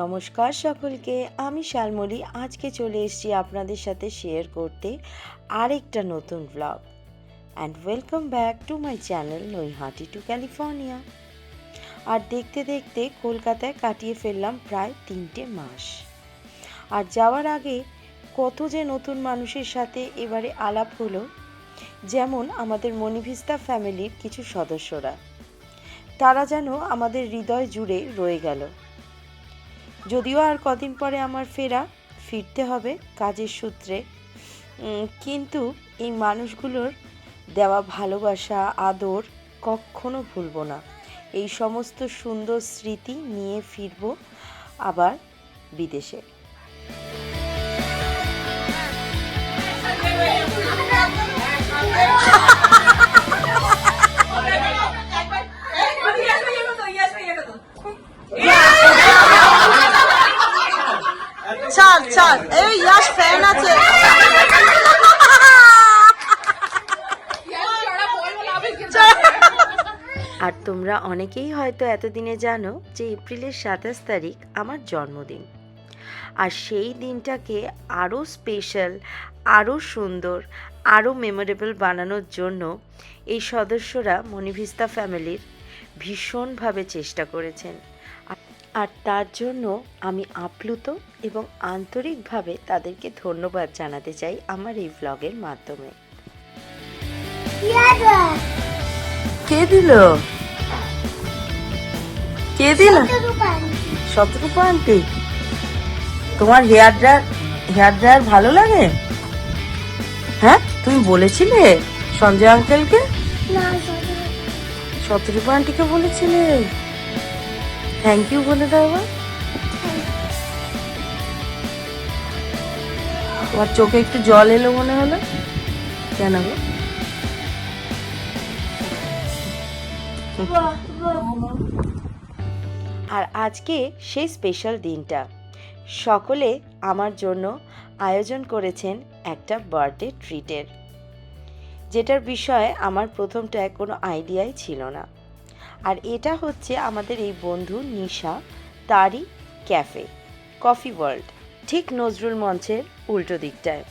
নমস্কার সকলকে, আমি শালমলি। আজকে চলে এসেছি আপনাদের সাথে শেয়ার করতে আরেকটা নতুন blog and welcome back to my channel Naihati to California আর দেখতে দেখতে কলকাতায় কাটিয়ে ফেললাম প্রায় তিনটে মাস। আর যাওয়ার আগে কত যে নতুন মানুষের সাথে এবারে আলাপ হলো, যেমন আমাদের মণিভিস্তা ফ্যামিলির কিছু সদস্যরা। তারা যেন আমাদের হৃদয় জুড়ে রয়ে গেল। যদিও আর কদিন পরে আমার ফেরা, ফিরতে হবে কাজের সূত্রে। কিন্তু এই মানুষগুলোর দেওয়া ভালোবাসা, আদর কখনো ভুলব না। এই সমস্ত সুন্দর স্মৃতি নিয়ে ফিরব আবার বিদেশে। আর তোমরা অনেকেই হয়তো এতদিনে জানো যে এপ্রিলের সাতাশ তারিখ আমার জন্মদিন। আর সেই দিনটাকে আরও স্পেশাল আরও সুন্দর, আরও মেমোরেবল বানানোর জন্য এই সদস্যরা মণিভিস্তা ফ্যামিলির ভীষণভাবে চেষ্টা করেছেন। আর তার জন্য আমি আপ্লুত এবং আন্তরিকভাবে তাদেরকে ধন্যবাদ জানাতে চাই আমার এই ব্লগের মাধ্যমে। কে দিল? কে দিল? শতরূপা আন্টি তোমার হেয়ার ড্রায়ার হেয়ার ড্রায়ার ভালো লাগে? হ্যাঁ তুমি বলেছিলে সঞ্জয় আঙ্কেলকে? শতরূপা আন্টিকে বলেছিলে। থ্যাংক ইউ বলে দাও। তোমার চোখে একটু জল এলো মনে হলো? কেন গো? আর আজকে সেই স্পেশাল দিনটা। সকলে আমার জন্য আয়োজন করেছেন একটা বার্থডে ট্রিটের যেটার বিষয়ে আমার প্রথমটায় কোনো আইডিয়াই ছিল না। আর এটা হচ্ছে আমাদের এই বন্ধু নিশা, তারই ক্যাফে কফি ওয়ার্ল্ড ঠিক নজরুল মঞ্চের উল্টো দিকটায়।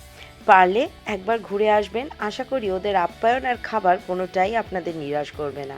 পারলে একবার ঘুরে আসবেন, আশা করি ওদের আপ্যায়ন আর খাবার কোনোটাই আপনাদের নিরাশ করবে না।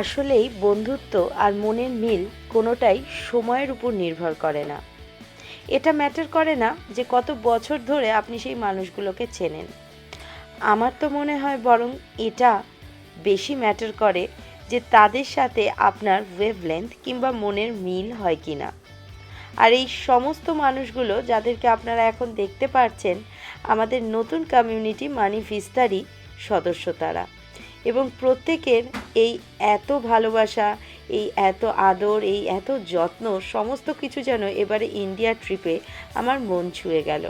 আসলেই বন্ধুত্ব আর মনের মিল কোনোটাই সময়ের উপর নির্ভর করে না। এটা ম্যাটার করে না যে কত বছর ধরে আপনি সেই মানুষগুলোকে চেনেন। আমার তো মনে হয় বরং এটা বেশি ম্যাটার করে যে তাদের সাথে আপনার ওয়েভলেন্থ কিংবা মনের মিল হয় কি না আর এই সমস্ত মানুষগুলো যাদেরকে আপনারা এখন দেখতে পাচ্ছেন আমাদের নতুন কমিউনিটি মানি ভিস্তারই সদস্য তারা এবং প্রত্যেকের এই এত ভালোবাসা, এই এত আদর, এই এত যত্ন, সমস্ত কিছু যেন এবারে ইন্ডিয়া ট্রিপে আমার মন ছুঁয়ে গেল।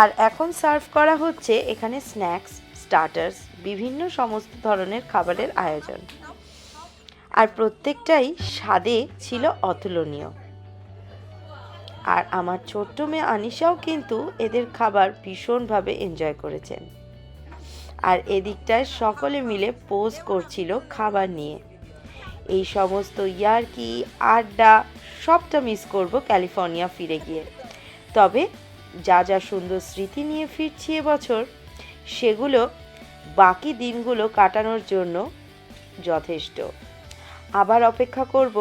আর এখন সার্ভ করা হচ্ছে এখানে স্ন্যাক্স স্টার্টার্স বিভিন্ন সমস্ত ধরনের খাবারের আয়োজন। আর প্রত্যেকটাই স্বাদে ছিল অতুলনীয়। আর আমার ছোট্ট মেয়ে আনিশাও কিন্তু এদের খাবার ভীষণভাবে এনজয় করেছেন। আর এদিকটায় সকলে মিলে পোজ করছিল খাবার নিয়ে। এই সমস্ত ইয়ার্কি, আড্ডা সবটা মিস করব ক্যালিফোর্নিয়া ফিরে গিয়ে। তবে যা যা সুন্দর স্মৃতি নিয়ে ফিরছি এবছর, সেগুলো বাকি দিনগুলো কাটানোর জন্য যথেষ্ট। আবার অপেক্ষা করব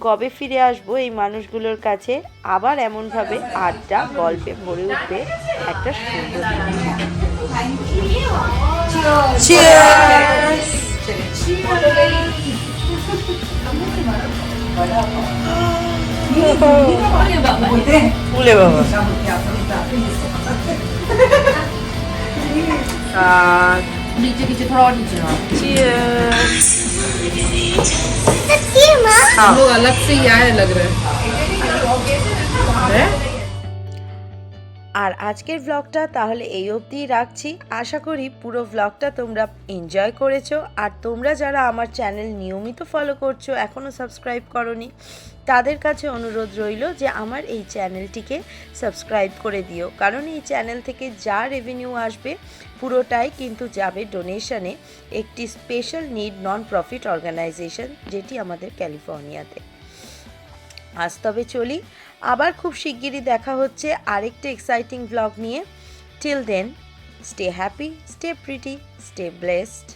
কবে ফিরে আসবো এই মানুষগুলোর কাছে আবার এমনভাবে আড্ডা গল্পে ভরে উঠবে একটা সুন্দর দিন। Cheers! ফুলে বাবা नीचे नीचे थोड़ा और नीचे आओ Cheers! हम लोग अलग से ही आए लग रहे हैं আর আজকের ব্লগটা তাহলে এই অবধিই রাখছি। আশা করি পুরো ব্লগটা তোমরা এনজয় করেছ। আর তোমরা যারা আমার চ্যানেল নিয়মিত ফলো করছ এখনও সাবস্ক্রাইব করনি, তাদের কাছে অনুরোধ রইল যে আমার এই চ্যানেলটিকে সাবস্ক্রাইব করে দিও। কারণ এই চ্যানেল থেকে যা রেভিনিউ আসবে, পুরোটাই কিন্তু যাবে ডোনেশনে একটি special need non profit organization যেটি আমাদের ক্যালিফোর্নিয়াতে আজ তবে চলি আবার খুব শিগগিরই দেখা হচ্ছে আরেকটা এক্সাইটিং ব্লগ নিয়ে। Till then stay happy stay pretty stay blessed